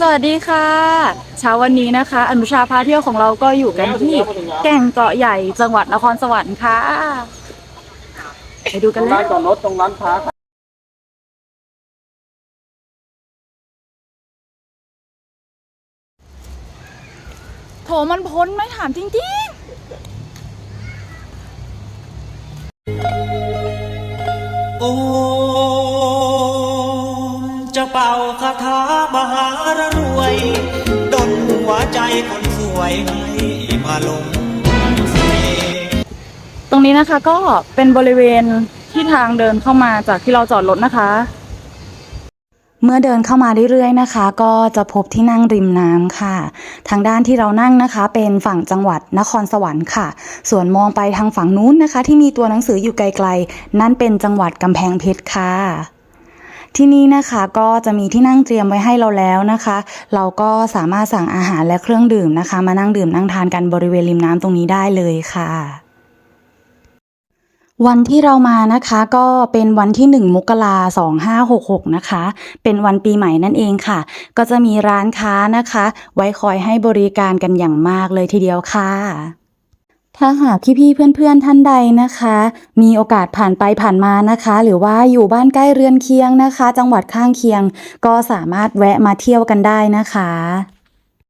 สวัสดีค่ะ เช้าวันนี้นะคะ อนุชาพาเที่ยวของเราก็อยู่กันที่แก่งเกาะใหญ่จังหวัดนครสวรรค์ค่ะ ไปดูกันเลร้านยจอดรถตรงร้านค้าโถมันพ้นไหมถามจริงโอมจะ เป่าคาถามหารรวยดนหัวใจคนสวยให้มาลงเสน่ห์ตรงนี้นะคะก็เป็นบริเวณที่ทางเดินเข้ามาจากที่เราจอดรถนะคะ เมื่อเดินเข้ามาเรื่อยๆนะคะ ก็จะพบที่นั่งริมน้ำค่ะ ทางด้านที่เรานั่งนะคะ เป็นฝั่งจังหวัดนครสวรรค์ค่ะ ส่วนมองไปทางฝั่งนู้นนะคะ ที่มีตัวหนังสืออยู่ไกลๆ นั่นเป็นจังหวัดกำแพงเพชรค่ะ ที่นี่นะคะก็จะมีที่นั่งเตรียมไว้ให้เราแล้วนะคะ เราก็สามารถสั่งอาหารและเครื่องดื่มนะคะ มานั่งดื่มนั่งทานกันบริเวณริมน้ำตรงนี้ได้เลยค่ะวันที่เรามานะคะก็เป็นวันที่ 1 มกราสองห้าหกหกนะคะ เป็นวันปีใหม่นั่นเองค่ะ ก็จะมีร้านค้านะคะ ไว้คอยให้บริการกันอย่างมากเลยทีเดียวค่ะ ถ้าหากพี่ๆเพื่อนๆท่านใดนะคะ มีโอกาสผ่านไปผ่านมานะคะ หรือว่าอยู่บ้านใกล้เรือนเคียงนะคะ จังหวัดข้างเคียง ก็สามารถแวะมาเที่ยวกันได้นะคะ